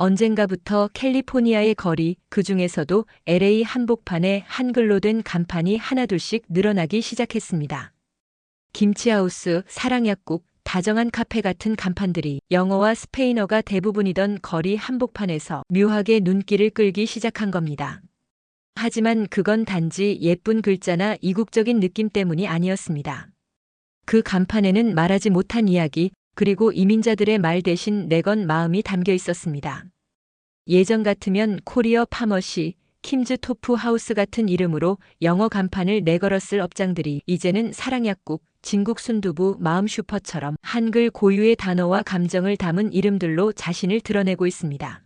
언젠가부터 캘리포니아의 거리, 그 중에서도 LA 한복판에 한글로 된 간판이 하나둘씩 늘어나기 시작했습니다. 김치하우스, 사랑약국, 다정한 카페 같은 간판들이 영어와 스페인어가 대부분이던 거리 한복판에서 묘하게 눈길을 끌기 시작한 겁니다. 하지만 그건 단지 예쁜 글자나 이국적인 느낌 때문이 아니었습니다. 그 간판에는 말하지 못한 이야기, 그리고 이민자들의 말 대신 내건 마음이 담겨 있었습니다. 예전 같으면 코리어 파머시, 킴즈 토프 하우스 같은 이름으로 영어 간판을 내걸었을 업장들이 이제는 사랑약국, 진국 순두부, 마음 슈퍼처럼 한글 고유의 단어와 감정을 담은 이름들로 자신을 드러내고 있습니다.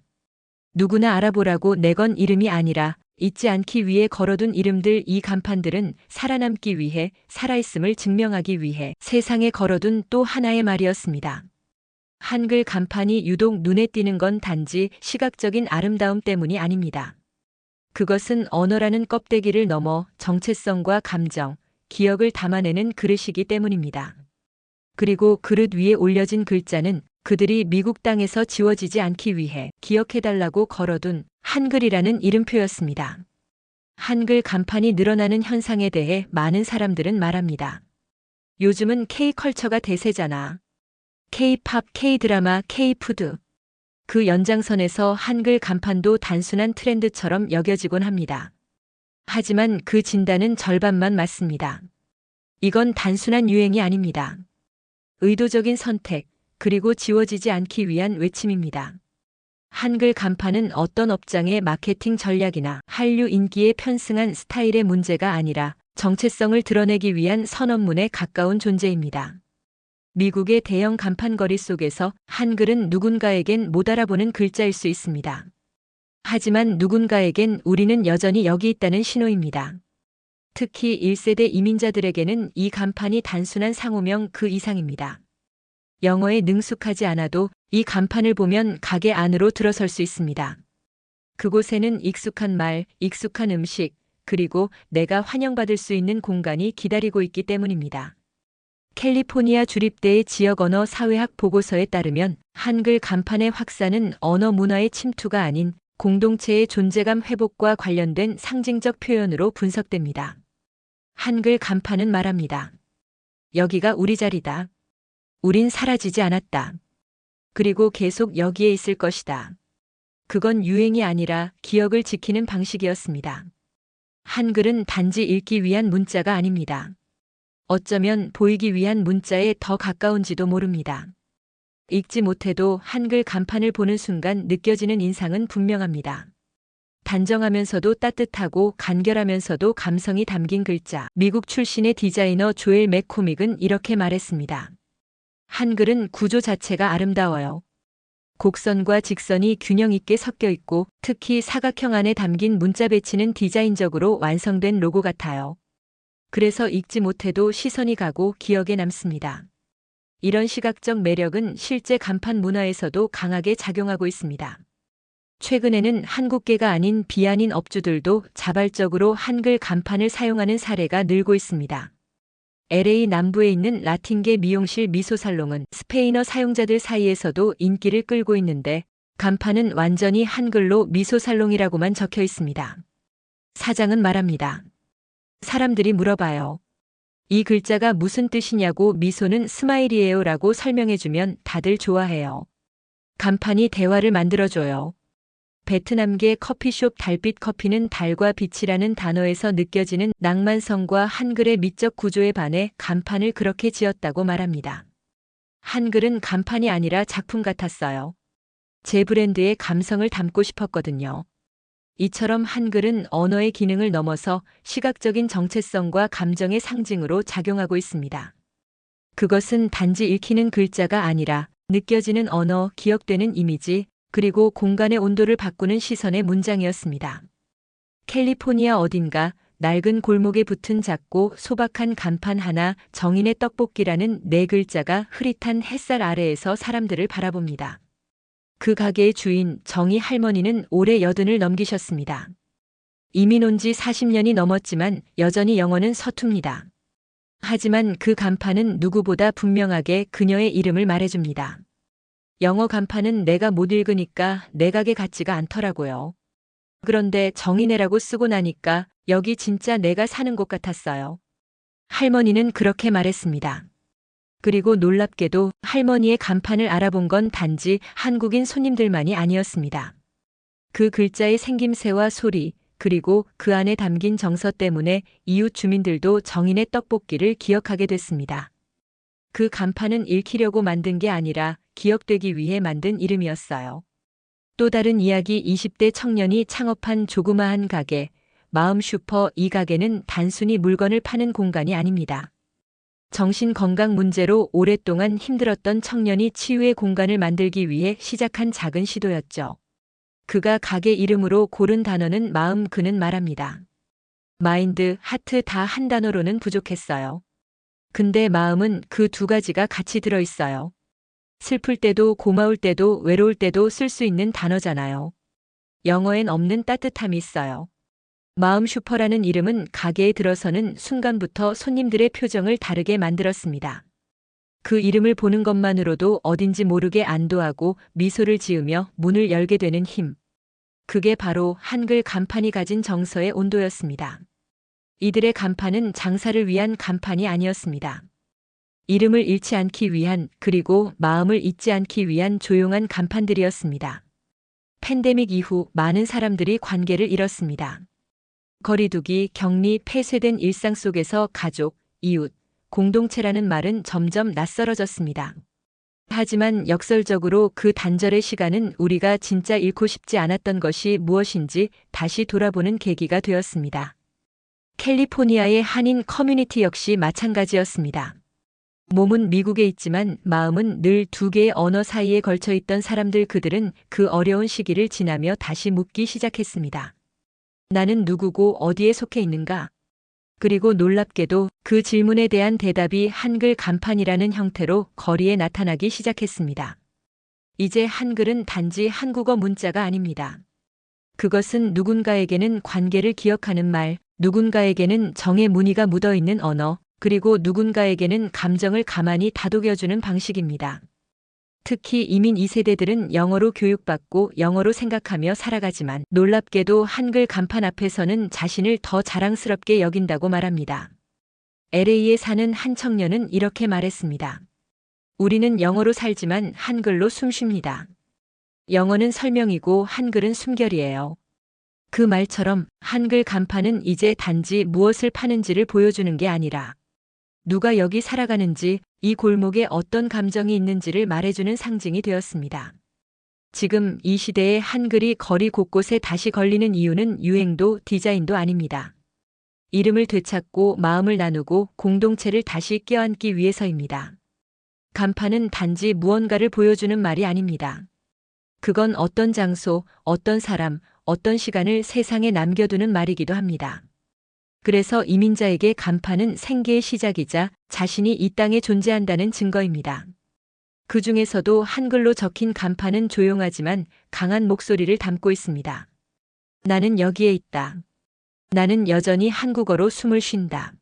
누구나 알아보라고 내건 이름이 아니라 잊지 않기 위해 걸어둔 이름들 이 간판들은 살아남기 위해 살아있음을 증명하기 위해 세상에 걸어둔 또 하나의 말이었습니다. 한글 간판이 유독 눈에 띄는 건 단지 시각적인 아름다움 때문이 아닙니다. 그것은 언어라는 껍데기를 넘어 정체성과 감정, 기억을 담아내는 그릇이기 때문입니다. 그리고 그릇 위에 올려진 글자는 그들이 미국 땅에서 지워지지 않기 위해 기억해달라고 걸어둔 한글이라는 이름표였습니다. 한글 간판이 늘어나는 현상에 대해 많은 사람들은 말합니다. 요즘은 K컬처가 대세잖아. K-팝, K-드라마, K-푸드. 그 연장선에서 한글 간판도 단순한 트렌드처럼 여겨지곤 합니다. 하지만 그 진단은 절반만 맞습니다. 이건 단순한 유행이 아닙니다. 의도적인 선택, 그리고 지워지지 않기 위한 외침입니다. 한글 간판은 어떤 업장의 마케팅 전략이나 한류 인기에 편승한 스타일의 문제가 아니라 정체성을 드러내기 위한 선언문에 가까운 존재입니다. 미국의 대형 간판거리 속에서 한글은 누군가에겐 못 알아보는 글자일 수 있습니다. 하지만 누군가에겐 우리는 여전히 여기 있다는 신호입니다. 특히 1세대 이민자들에게는 이 간판이 단순한 상호명 그 이상입니다. 영어에 능숙하지 않아도 이 간판을 보면 가게 안으로 들어설 수 있습니다. 그곳에는 익숙한 말, 익숙한 음식, 그리고 내가 환영받을 수 있는 공간이 기다리고 있기 때문입니다. 캘리포니아 주립대의 지역 언어 사회학 보고서에 따르면 한글 간판의 확산은 언어 문화의 침투가 아닌 공동체의 존재감 회복과 관련된 상징적 표현으로 분석됩니다. 한글 간판은 말합니다. 여기가 우리 자리다. 우린 사라지지 않았다. 그리고 계속 여기에 있을 것이다. 그건 유행이 아니라 기억을 지키는 방식이었습니다. 한글은 단지 읽기 위한 문자가 아닙니다. 어쩌면 보이기 위한 문자에 더 가까운지도 모릅니다. 읽지 못해도 한글 간판을 보는 순간 느껴지는 인상은 분명합니다. 단정하면서도 따뜻하고 간결하면서도 감성이 담긴 글자. 미국 출신의 디자이너 조엘 맥코믹은 이렇게 말했습니다. 한글은 구조 자체가 아름다워요. 곡선과 직선이 균형 있게 섞여 있고 특히 사각형 안에 담긴 문자 배치는 디자인적으로 완성된 로고 같아요. 그래서 읽지 못해도 시선이 가고 기억에 남습니다. 이런 시각적 매력은 실제 간판 문화에서도 강하게 작용하고 있습니다. 최근에는 한국계가 아닌 비한인 업주들도 자발적으로 한글 간판을 사용하는 사례가 늘고 있습니다. LA 남부에 있는 라틴계 미용실 미소살롱은 스페인어 사용자들 사이에서도 인기를 끌고 있는데 간판은 완전히 한글로 미소살롱이라고만 적혀 있습니다. 사장은 말합니다. 사람들이 물어봐요. 이 글자가 무슨 뜻이냐고 미소는 스마일이에요 라고 설명해주면 다들 좋아해요. 간판이 대화를 만들어줘요. 베트남계 커피숍 달빛 커피는 달과 빛이라는 단어에서 느껴지는 낭만성과 한글의 미적 구조에 반해 간판을 그렇게 지었다고 말합니다. 한글은 간판이 아니라 작품 같았어요. 제 브랜드의 감성을 담고 싶었거든요. 이처럼 한글은 언어의 기능을 넘어서 시각적인 정체성과 감정의 상징으로 작용하고 있습니다. 그것은 단지 읽히는 글자가 아니라 느껴지는 언어, 기억되는 이미지, 그리고 공간의 온도를 바꾸는 시선의 문장이었습니다. 캘리포니아 어딘가 낡은 골목에 붙은 작고 소박한 간판 하나 정인의 떡볶이라는 네 글자가 흐릿한 햇살 아래에서 사람들을 바라봅니다. 그 가게의 주인 정희 할머니는 올해 여든을 넘기셨습니다. 이민 온 지 40년이 넘었지만 여전히 영어는 서툽니다. 하지만 그 간판은 누구보다 분명하게 그녀의 이름을 말해줍니다. 영어 간판은 내가 못 읽으니까 내각에 같지가 않더라고요. 그런데 정인애라고 쓰고 나니까 여기 진짜 내가 사는 곳 같았어요. 할머니는 그렇게 말했습니다. 그리고 놀랍게도 할머니의 간판을 알아본 건 단지 한국인 손님들만이 아니었습니다. 그 글자의 생김새와 소리, 그리고 그 안에 담긴 정서 때문에 이웃 주민들도 정인의 떡볶이를 기억하게 됐습니다. 그 간판은 읽히려고 만든 게 아니라 기억되기 위해 만든 이름이었어요. 또 다른 이야기 20대 청년이 창업한 조그마한 가게, 마음 슈퍼 이 가게는 단순히 물건을 파는 공간이 아닙니다. 정신 건강 문제로 오랫동안 힘들었던 청년이 치유의 공간을 만들기 위해 시작한 작은 시도였죠. 그가 가게 이름으로 고른 단어는 마음 그는 말합니다. 마인드, 하트 다 한 단어로는 부족했어요. 근데 마음은 그 두 가지가 같이 들어 있어요. 슬플 때도 고마울 때도 외로울 때도 쓸 수 있는 단어잖아요. 영어엔 없는 따뜻함이 있어요. 마음 슈퍼라는 이름은 가게에 들어서는 순간부터 손님들의 표정을 다르게 만들었습니다. 그 이름을 보는 것만으로도 어딘지 모르게 안도하고 미소를 지으며 문을 열게 되는 힘. 그게 바로 한글 간판이 가진 정서의 온도였습니다. 이들의 간판은 장사를 위한 간판이 아니었습니다. 이름을 잃지 않기 위한 그리고 마음을 잊지 않기 위한 조용한 간판들이었습니다. 팬데믹 이후 많은 사람들이 관계를 잃었습니다. 거리두기, 격리, 폐쇄된 일상 속에서 가족, 이웃, 공동체라는 말은 점점 낯설어졌습니다. 하지만 역설적으로 그 단절의 시간은 우리가 진짜 잃고 싶지 않았던 것이 무엇인지 다시 돌아보는 계기가 되었습니다. 캘리포니아의 한인 커뮤니티 역시 마찬가지였습니다. 몸은 미국에 있지만 마음은 늘 두 개의 언어 사이에 걸쳐 있던 사람들 그들은 그 어려운 시기를 지나며 다시 묻기 시작했습니다. 나는 누구고 어디에 속해 있는가? 그리고 놀랍게도 그 질문에 대한 대답이 한글 간판이라는 형태로 거리에 나타나기 시작했습니다. 이제 한글은 단지 한국어 문자가 아닙니다. 그것은 누군가에게는 관계를 기억하는 말, 누군가에게는 정의 무늬가 묻어 있는 언어, 그리고 누군가에게는 감정을 가만히 다독여주는 방식입니다. 특히 이민 2세대들은 영어로 교육받고 영어로 생각하며 살아가지만 놀랍게도 한글 간판 앞에서는 자신을 더 자랑스럽게 여긴다고 말합니다. LA에 사는 한 청년은 이렇게 말했습니다. 우리는 영어로 살지만 한글로 숨 쉽니다. 영어는 설명이고 한글은 숨결이에요. 그 말처럼 한글 간판은 이제 단지 무엇을 파는지를 보여주는 게 아니라 누가 여기 살아가는지 이 골목에 어떤 감정이 있는지를 말해주는 상징이 되었습니다. 지금 이 시대에 한글이 거리 곳곳에 다시 걸리는 이유는 유행도 디자인도 아닙니다. 이름을 되찾고 마음을 나누고 공동체를 다시 껴안기 위해서입니다. 간판은 단지 무언가를 보여주는 말이 아닙니다. 그건 어떤 장소, 어떤 사람, 어떤 시간을 세상에 남겨두는 말이기도 합니다. 그래서 이민자에게 간판은 생계의 시작이자 자신이 이 땅에 존재한다는 증거입니다. 그 중에서도 한글로 적힌 간판은 조용하지만 강한 목소리를 담고 있습니다. 나는 여기에 있다. 나는 여전히 한국어로 숨을 쉰다.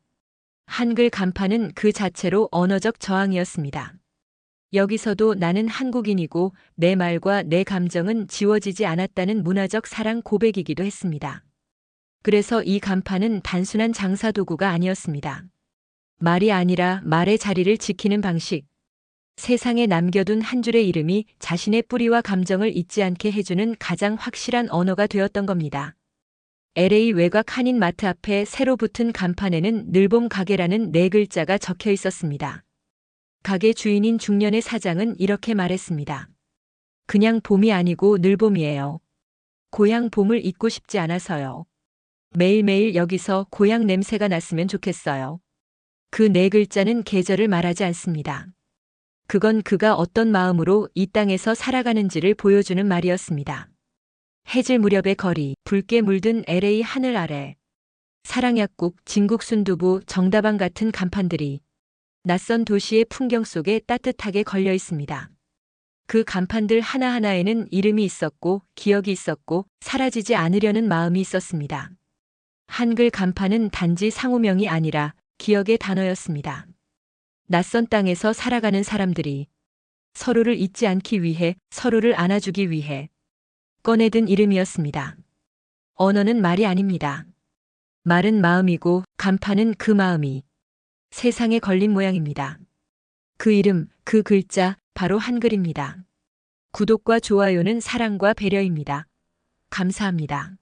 한글 간판은 그 자체로 언어적 저항이었습니다. 여기서도 나는 한국인이고 내 말과 내 감정은 지워지지 않았다는 문화적 사랑 고백이기도 했습니다. 그래서 이 간판은 단순한 장사 도구가 아니었습니다. 말이 아니라 말의 자리를 지키는 방식. 세상에 남겨둔 한 줄의 이름이 자신의 뿌리와 감정을 잊지 않게 해주는 가장 확실한 언어가 되었던 겁니다. LA 외곽 한인 마트 앞에 새로 붙은 간판에는 늘봄 가게라는 네 글자가 적혀 있었습니다. 가게 주인인 중년의 사장은 이렇게 말했습니다. 그냥 봄이 아니고 늘봄이에요. 고향 봄을 잊고 싶지 않아서요. 매일매일 여기서 고향 냄새가 났으면 좋겠어요. 그 네 글자는 계절을 말하지 않습니다. 그건 그가 어떤 마음으로 이 땅에서 살아가는지를 보여주는 말이었습니다. 해질 무렵의 거리, 붉게 물든 LA 하늘 아래. 사랑약국, 진국 순두부, 정다방 같은 간판들이 낯선 도시의 풍경 속에 따뜻하게 걸려 있습니다. 그 간판들 하나하나에는 이름이 있었고, 기억이 있었고, 사라지지 않으려는 마음이 있었습니다. 한글 간판은 단지 상호명이 아니라 기억의 단어였습니다. 낯선 땅에서 살아가는 사람들이 서로를 잊지 않기 위해, 서로를 안아주기 위해 꺼내든 이름이었습니다. 언어는 말이 아닙니다. 말은 마음이고 간판은 그 마음이 세상에 걸린 모양입니다. 그 이름, 그 글자, 바로 한글입니다. 구독과 좋아요는 사랑과 배려입니다. 감사합니다.